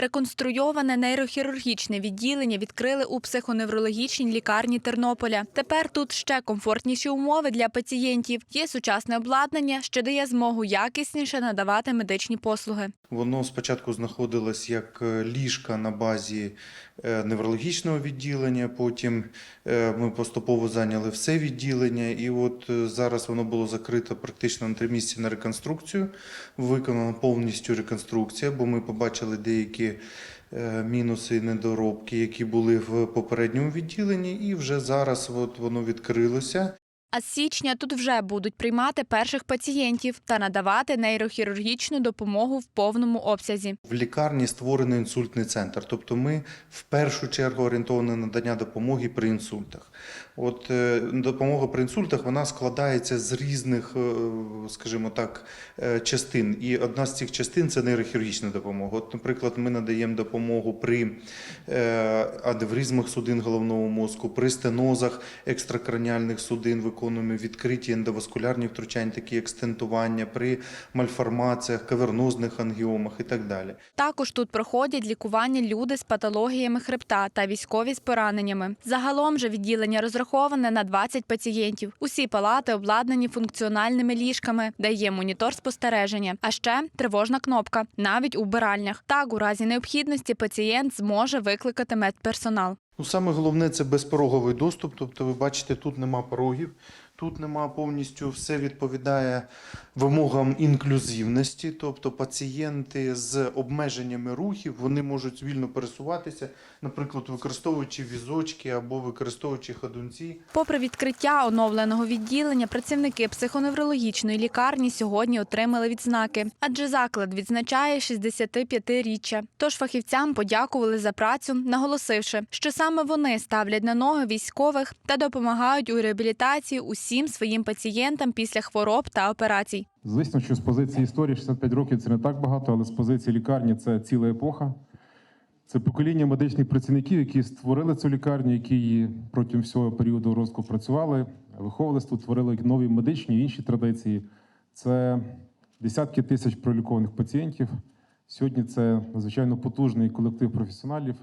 Реконструйоване нейрохірургічне відділення відкрили у психоневрологічній лікарні Тернополя. Тепер тут ще комфортніші умови для пацієнтів. Є сучасне обладнання, що дає змогу якісніше надавати медичні послуги. Воно спочатку знаходилось як е, ліжка на базі е, неврологічного відділення, потім е, ми поступово зайняли все відділення, і от зараз воно було закрито практично на три місяці на реконструкцію. Виконана повністю реконструкція, бо ми побачили деякі е, мінуси і недоробки, які були в попередньому відділенні, і вже зараз от воно відкрилося. А з січня тут вже будуть приймати перших пацієнтів та надавати нейрохірургічну допомогу в повному обсязі. В лікарні створений інсультний центр, тобто ми в першу чергу орієнтовані на надання допомоги при інсультах. От е, допомога при інсультах вона складається з різних, е, скажімо так, е, частин. І одна з цих частин це нейрохірургічна допомога. От, наприклад, ми надаємо допомогу при адевризмах судин головного мозку, при стенозах екстракраніальних судин, виконуємо відкриті ендоваскулярні втручання, такі як стентування, при мальформаціях, кавернозних ангіомах і так далі. Також тут проходять лікування люди з патологіями хребта та військові з пораненнями. Загалом же відділення розраховане на 20 пацієнтів. Усі палати обладнані функціональними ліжками, де є монітор спостереження, а ще тривожна кнопка, навіть у вбиральнях. Так, у разі необхідності пацієнт зможе викликати медперсонал. Ну, саме головне це безпороговий доступ. Тобто, ви бачите, тут нема порогів, тут нема повністю все відповідає вимогам інклюзивності. Тобто пацієнти з обмеженнями рухів вони можуть вільно пересуватися, наприклад, використовуючи візочки або використовуючи ходунці. Попри відкриття оновленого відділення, працівники психоневрологічної лікарні сьогодні отримали відзнаки, адже заклад відзначає 65-річчя. Тож фахівцям подякували за працю, наголосивши, що саме вони ставлять на ноги військових та допомагають у реабілітації усім своїм пацієнтам після хвороб та операцій. Звісно, що з позиції історії 65 років це не так багато, але з позиції лікарні це ціла епоха. Це покоління медичних працівників, які створили цю лікарню, які її протягом всього періоду розвитку працювали, виховувалися тут, творили нові медичні інші традиції. Це десятки тисяч пролікованих пацієнтів. Сьогодні це надзвичайно потужний колектив професіоналів.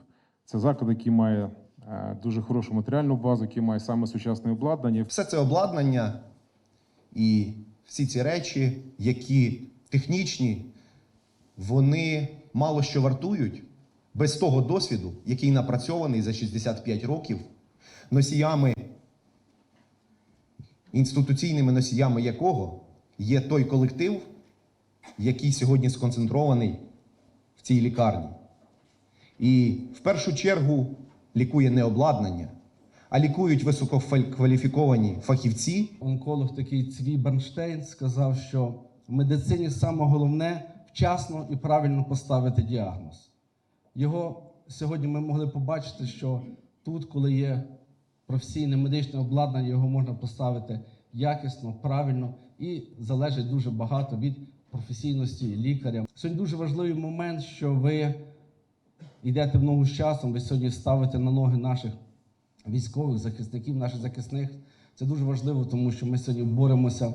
Це заклад, який має дуже хорошу матеріальну базу, який має саме сучасне обладнання. Все це обладнання і всі ці речі, які технічні, вони мало що вартують без того досвіду, який напрацьований за 65 років, носіями, інституційними носіями якого є той колектив, який сьогодні сконцентрований в цій лікарні. І в першу чергу лікує не обладнання, а лікують висококваліфіковані фахівці, онколог такий Цвій Бернштейн сказав, що в медицині саме головне вчасно і правильно поставити діагноз. Його сьогодні ми могли побачити, що тут, коли є професійне медичне обладнання, його можна поставити якісно, правильно і залежить дуже багато від професійності лікаря. Сьогодні дуже важливий момент, що ви йдете в ногу з часом, ви сьогодні ставите на ноги наших військових захисників, наших захисних. Це дуже важливо, тому що ми сьогодні боремося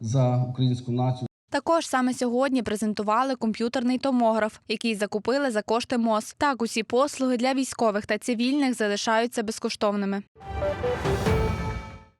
за українську націю. Також саме сьогодні презентували комп'ютерний томограф, який закупили за кошти МОЗ. Так усі послуги для військових та цивільних залишаються безкоштовними.